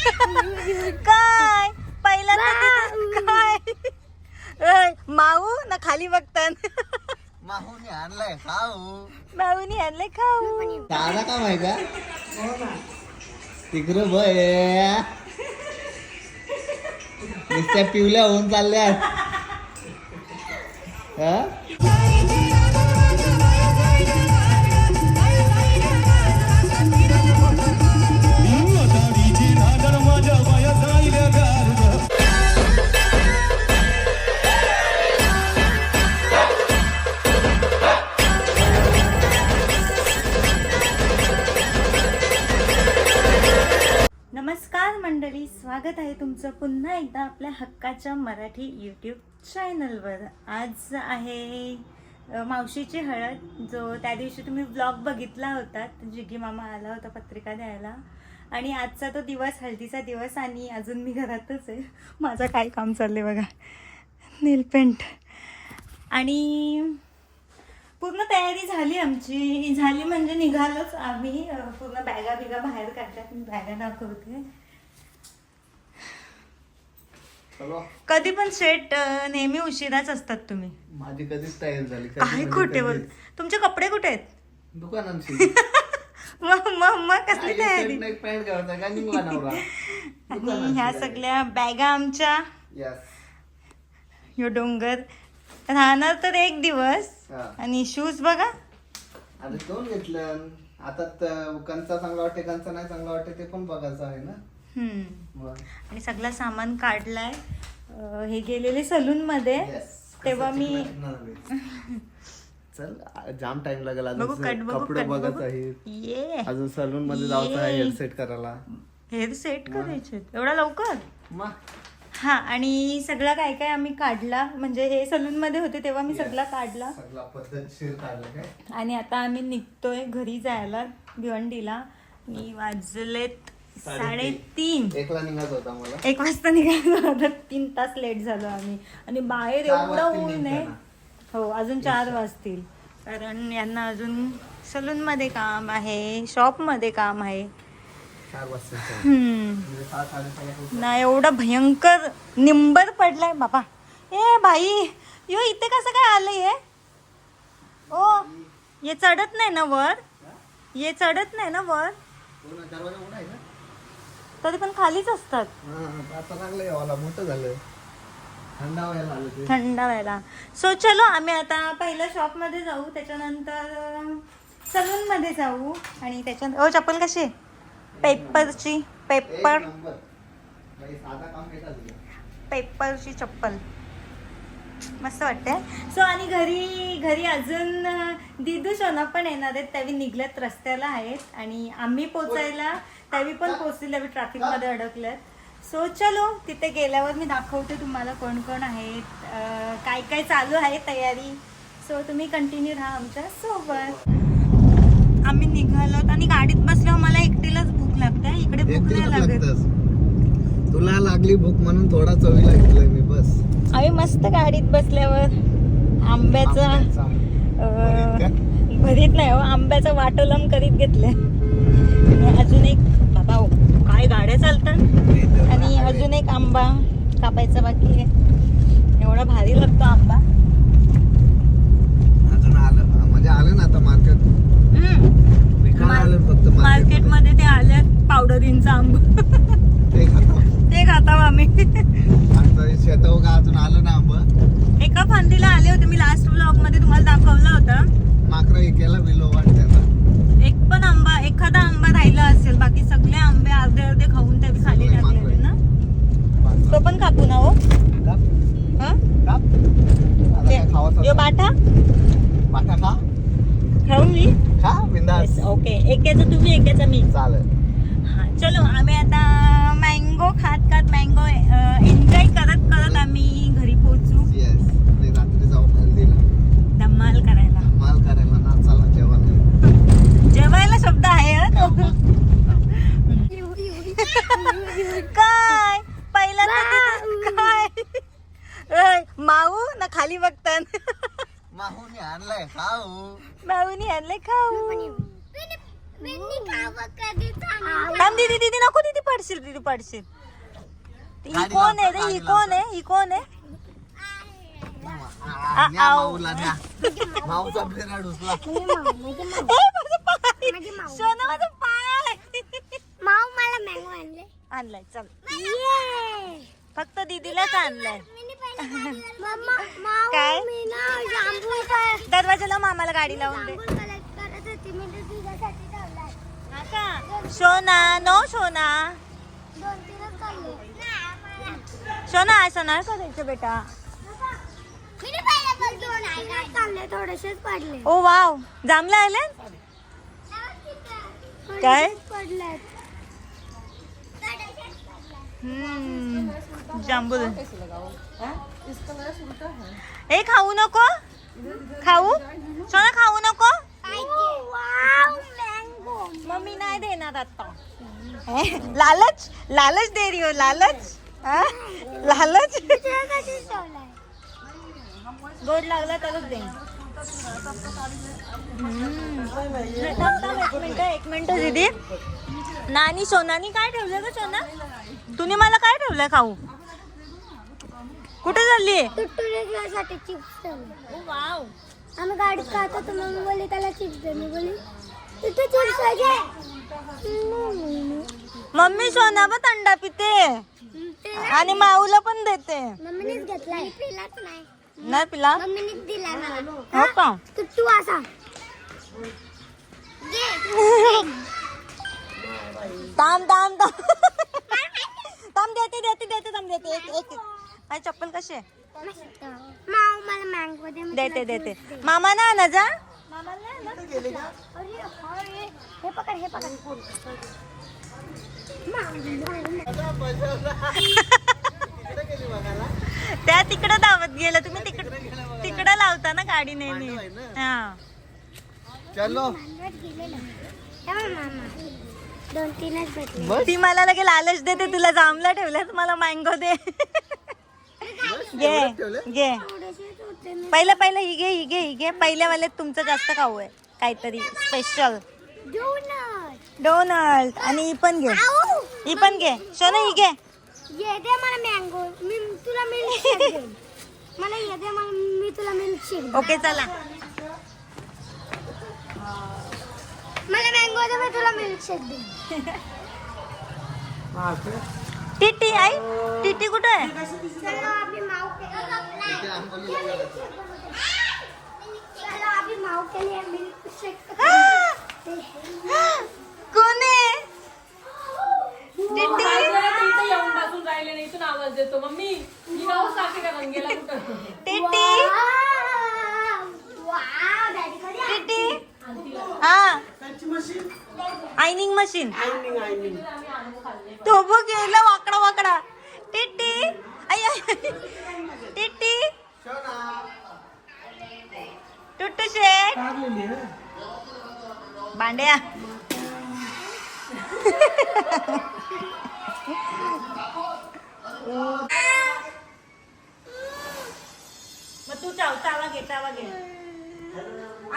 काय? तिथे- काय? माऊ ना खाली बघतात माहून आणलाय खाऊ. माऊनी आणले खाऊ. दादा का माहिती का तिकडं बय नुसत्या पिवल्या होऊन चालल्या हा? हक्काच्या मराठी यूट्यूब चॅनलवर आज आहे मावशीची हळद जो त्या दिवशी तुम्ही ब्लॉग बघितला होता जिगी मामा आला होता पत्रिका द्यायला. आणि आजचा तो दिवस हळदीचा दिवस आणि अजून मी घरातच आहे. माझं काय काम चाललंय बघा. नेलपेंट आणि पूर्ण तयारी झाली आमची. झाली म्हणजे निघालोच आम्ही. पूर्ण बॅगा बिगा बाहेर काढल्यात. मी बॅगा दाखवते. कधी पण सेट नेहमी उशिराच असतात तुम्ही. माझी कधीच तयारी झाली काय खोटे बोल. तुमचे कपडे कुठे आहेत? दुकानांशी मग मग मग कसली तयारी? आणि ह्या सगळ्या बॅगा आमच्या. ह्यो डोंगर. राहणार तर एक दिवस. आणि शूज बघा. आता दोन घेतलं. आता कंचा चांगला वाटते कंचा नाही चांगला वाटते ते पण बघायचं आहे ना. आणि सगळं सामान काढलाय. अं, हे गेलेले सलून मध्ये. Yes. तेव्हा मी. चल आ- जाम टाइम लागेल बघू अजून कट बघू कपडे कट बघत बघू आहे. ये. अजून सलून मध्ये जायचं आहे. हेअर सेट करायला. हेअर सेट करायचे एवढा लवकर? हा आणि सगळं काय काय आम्ही काढला? म्हणजे हे सलून मध्ये होते तेव्हा मी सगळा काढला. सगळा पद्धतशीर काढलं काय? आणि आता आम्ही निघतोय घरी जायला भिवंडीला. मी वाजलेत साडेतीन. एकला निघायचं होता मला एक वाजता निघायचं होतं. तीन तास लेट झालो आम्ही. आणि बाहेर चार एवढं वाजतील ऊन आहे. निघताना. हो अजून चार वाजतील. कारण यांना अजून सलून मध्ये काम आहे शॉपमध्ये काम आहे. चार वाजता हम्म. म्हणजे सहा. ना एवढा भयंकर निंबर पडलाय बाबा ए बाई यो इथे कसं काय आलंय हे? ओ ये चढत नाही ना वर? ये चढत नाही ना वर? हो दरवाजा उघडा आहे का? तरी पण खालीच असतात. हा, आता चांगलं यावाला मोठं झालं थंड व्हायला सो चलो आम्ही आता पहिल्या शॉपमध्ये जाऊ. त्याच्यानंतर सलून मध्ये जाऊ. आणि त्याच्यानंतर ओ चप्पल कशी? पेपरची पेपर. पेपरची चप्पल. मस्त वाटते सो आणि घरी घरी अजून दिदू सोना पण येणार आहेत. त्यावेळी निघल्यात रस्त्याला आहेत. आणि आम्ही पोचायला त्यावेळी पण पोचतील त्यावेळी ट्रॅफिकमध्ये अडकल्यात सो चलो तिथे गेल्यावर मी दाखवते तुम्हाला कोण कोण आहेत काय काय चालू आहे तयारी. सो तुम्ही कंटिन्यू राहा आमच्यासोबत. आम्ही निघालो आणि गाडीत बसल्यावर मला एकटीलाच भूक लागते. इकडे भूक नाही लागत. तुला लागली भूक म्हणून थोडा चवीला घेतलाय मी बस. आम्ही मस्त गाडीत बसल्यावर आंब्याचा भरीत नाही हो आंब्याचा वाटोलम करीत घेतले आणि अजून एक काय गाड्या चालतात. आणि अजून एक आंबा कापायचा बाकी आहे. एवढा भारी लागतो आंबा. अजून आलं म्हणजे आलं ना आता मार्केट आलं फक्त मार्केटमध्ये ते आले पावडरींचा आंबा. ते खातो. ते खाताव आम्ही. आता शेतावर का अजून आलं ना आंबा? एका फांदीला आले होते. मी लास्ट ब्लॉगमध्ये तुम्हाला दाखवलं होतं. माकरा इकायला विलो वाटते एक पण एखादा आंबा राहिला असेल बाकी सगळे आंबे अर्धे अर्धे खाऊन ते खाली टाकलेले ना. तो पण कापू ना हो? हं? बाटा? बाटा खा खाऊन मी खा बिंदास. ओके एकाचं तुम्ही एकाचं मी. चालेल. हा चलो आम्ही आता मँगो खात खात मँगो एन्जॉय करत करत आम्ही घरी पोहोचू येस आणि रात्री जाऊ हल्दीला धमाल करायला माल करायला ना चला जेवण जेवायला शब्द आहे हं तो. काय? तिथे- काय? माऊ ना खाली बघतात माहून आणलाय खाऊ. माऊनी आणले खाऊ. थांब दीदी दीदी नको दीदी पडशील दीदी पडशील. ही गाडी कोण आहे रे? लावतो, ही गाडी कोण आहे? ही कोण आहे? आ, न्या आऊ. माऊला न्या. माऊचा फेरा ढुसला ए, माझं पाय. सोनं माझं माऊ मला मँगो आणले आणलाय चल. फक्त दीदीलाच आणलाय. काय? दरवाजाला मामाला गाडी लावून दे? सोना नो सोना. सोना असं नाही करायचं बेटा थोडेसेच पडले. ओ वाव. जांभला आले काय? पडले हम्म जांभूल ए खाऊ नको. खाऊ? सोना खाऊ नको. मम्मी नाही देणार आता. लालच लालच दे रही हो? लालच. हा? लालच गोड लागला तरच दे. हम्म. थांब, थांब, एक मिनिट एक मिनिट दीदी. नानी सोनानी काय ठेवलं ग सोना? तुम्ही मला काय ठेवलंय खाऊ? कुठे चिप्स वाव. आम्ही गाडीत खात बोलली त्याला चिप्स दे. मी बोलली तिथे चिप्स आहे मम्मी सोना पण थंडा पिते. आणि माऊला पण देते. मम्मीनेच पिलाच नाही नाही पिला? दिलाय मला हो का? तू तू असा. थांब थांब थांब. थांब देते देते देते थांब देते. एक चप्पल कशी आहे? माऊ मला मँगो दे मी देते देते. मामा ना ना जा. हे पकड हे पकड. त्या तिकडे धावत गेलं. तुम्ही तिकडे तिकडे लावता ना गाडी नेहमी? हा. चलो. दोन तीनच भेटले. ती मला लगे लालच देते. तुला जांभला ठेवल्यास मला मँगो दे. घे? घे. पहिलं पहिलं ही घे ही घे ही घे. पहिल्या वाल्यात तुमचं जास्त खाऊ आहे काहीतरी स्पेशल डोनट. डोनल्ड आणि ही पण घे. आऊ. ही पण घे. सोना ही घे. ये दे मला मँगो मी तुला मिल्क शेक देईन. मला ये दे मला मी तुला मिल्क शेक ओके चला. मला मँगो दे मी तुला मिल्क शेक देईन टिटी आई? टिटी कुठे आहे? चलो अभी माऊ के. चलो अभी माऊ लिए कोण आहे? टिटी इथं येऊन बसून राहिले नाही इथून आवाज देतो मम्मी. मी गाव साखी का गेला कुठं? टिटी. टिटी. हा. आयनिंग मशीन तो बघ गेला वाकडा वाकडा. टिटी. आई आई, आई. टिटी टुट्टू शेठ भांड्या. मग तू चाव चावा घे चावा घे.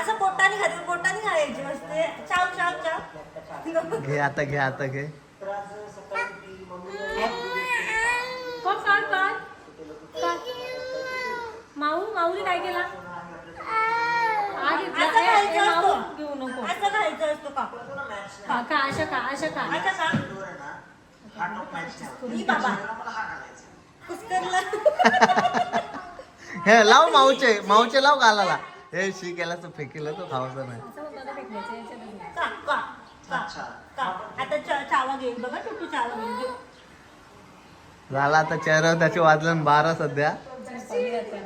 असं पोटाने खायचं पोटाने खायची मस्त चाव चाव चाव. घे आता घे आता घे. कोण काढ काढ माऊ माऊने काय केला? घेऊ नको. असं खायचं असतो का? खा अशा खा अशा खा. असं का बाबा. हे लाव माऊचे. माऊचे लाव गालाला. हे शी केला तो फेकीला तो खावायचा नाही. असं म्हणतो आता फेकण्याचं, याच्यात नाही. का का का का? आता च- चावा घेईल बघा टुटू चावा घेईल झाला आता चेहऱ्यावर त्याचे वाजलं बारा सध्या. चालली आता.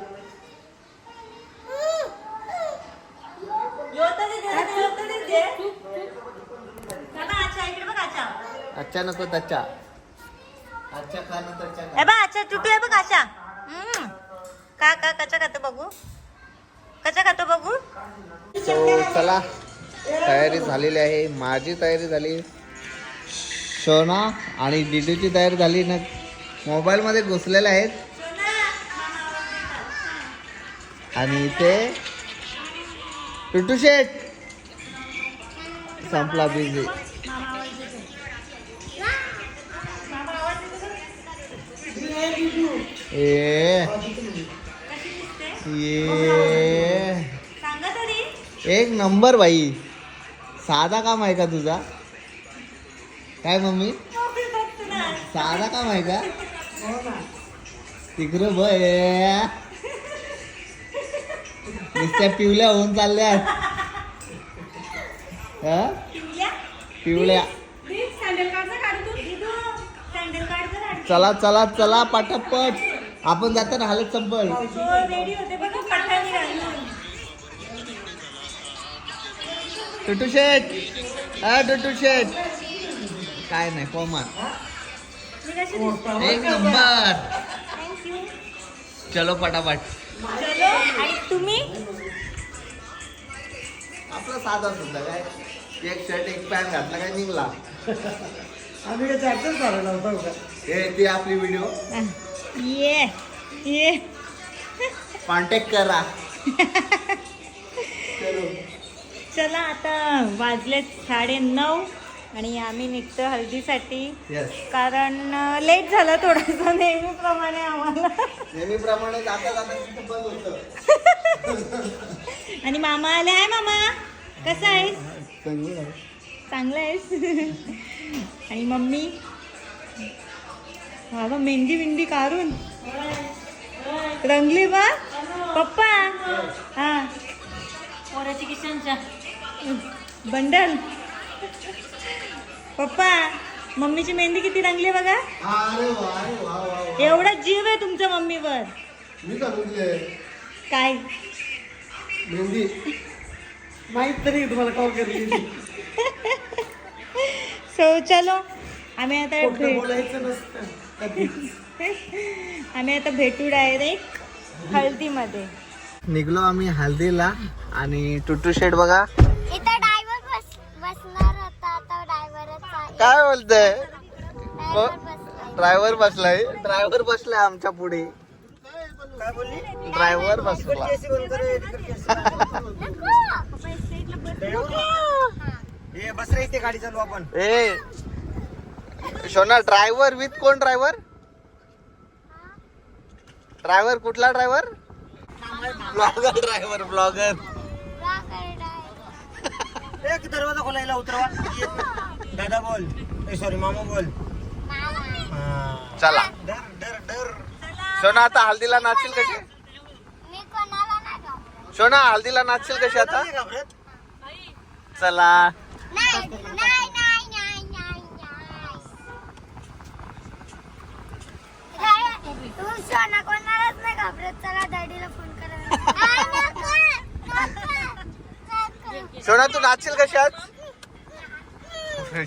यो तरी दे रे, यो तरी दे काका, अच्छा इकडे बघ अच्छा अच्छा नको त्याच्या. अच्छा खा ना त्याच्या? ए बा अच्छा टुटू आहे बघ अच्छा. का का कचा खातो बघू? कचा खातो बघू? सो चला तयारी झालेली आहे. माझी तयारी झाली. शोना आणि डिडूची तयारी झाली. ना मोबाईलमध्ये घुसलेले आहेत. आणि इथे टुटू शेट संपला बिझी ए. ये. एक नंबर बाई. साधा काम आहे का तुझा? काय मम्मी? साधा काम आहे का? तिकडं बय नुसत्या पिवल्या होऊन चालल्या हा? पिवल्या? चला चला चला पटापट. आपण जाताना हालत संपल. टुटू शेट हा टुटू शेट काय नाही दिसते एक नंबर. थँक्यू चलो पटापट. तुम्ही आपला साधा सुद्धा काय? एक शर्ट एक पॅन्ट घातला काय निघला. आम्ही काय चार्जर चालवला होता का? हे ती आपली व्हिडिओ ये ये. कॉन्टॅक्ट करा. चला. आता वाजलेत साडे नऊ आणि आम्ही निघतो हल्दीसाठी. येस कारण लेट झाला थोडासा नेहमीप्रमाणे आम्हाला. नेहमीप्रमाणे जाता जाता तिथं बंद होतं. आणि मामा आले. आहे मामा. कसा आहेस? चांगला आहेस? आणि मम्मी? बाबा मेहंदी बिंदी काढून. रंगली बा. पप्पा. हा. पोराची किशनच्या बंडल. पप्पा मम्मीची मेहंदी किती रंगली बघा. एवढा जीव आहे तुमच्या मम्मीवर. काय? मेहंदी. माहीत तरी तुम्हाला कॉल करली सो चलो. आम्ही आता बोलायचं नसतं. आम्ही आता भेटू डायरेक्ट हळदीमध्ये. निघलो आम्ही हल्दीला आणि टुटू शेट बघा. इथं ड्रायव्हर बस बसणार होता आता ड्रायव्हरच आहे. काय बोलतंय? ड्रायव्हर बसलाय. ड्रायव्हर बसलाय. ड्रायव्हर बसलाय आमच्या पुढे. काय बोलली ड्रायव्हर बसला बस रे इथे गाडी चालू आपण. ए शोना ड्रायव्हर विथ कोण ड्रायव्हर ड्रायव्हर कुठला ड्रायव्हर ब्लॉगर ड्रायव्हर ब्लॉगर एक दरवाजा खोलायला उतरवा. दादा बोल. सॉरी मामा बोल. हा. चला. डर डर डर. शोना आता हल्दीला नाचशील कशी? मी कोणाला नाही घाबरत. शोना हल्दीला नाचशील कशी आता? चला नाही नाही नाही नाही नाही तू सोना कोणालाच नाही घाबरत. चला डॅडीला फोन करा. शोना तू नाचशील कशी आज?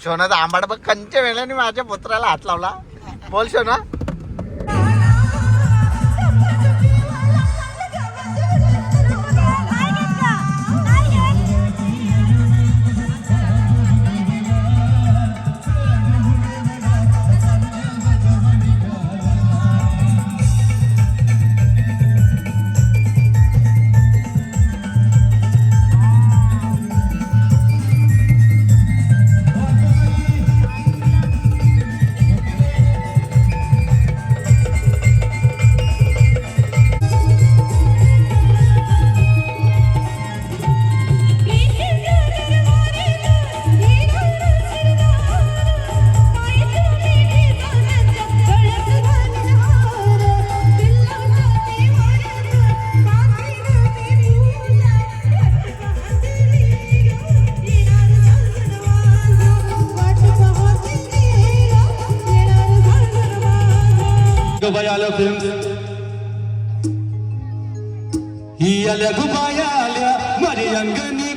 शोनाचा आंबाड बघ कंच्या वेळाने माझ्या पुत्राला हात लावला. बोल शोना गबाई आल्या फिल्म ही आल्या गुबाया आल्या माझी अंगणी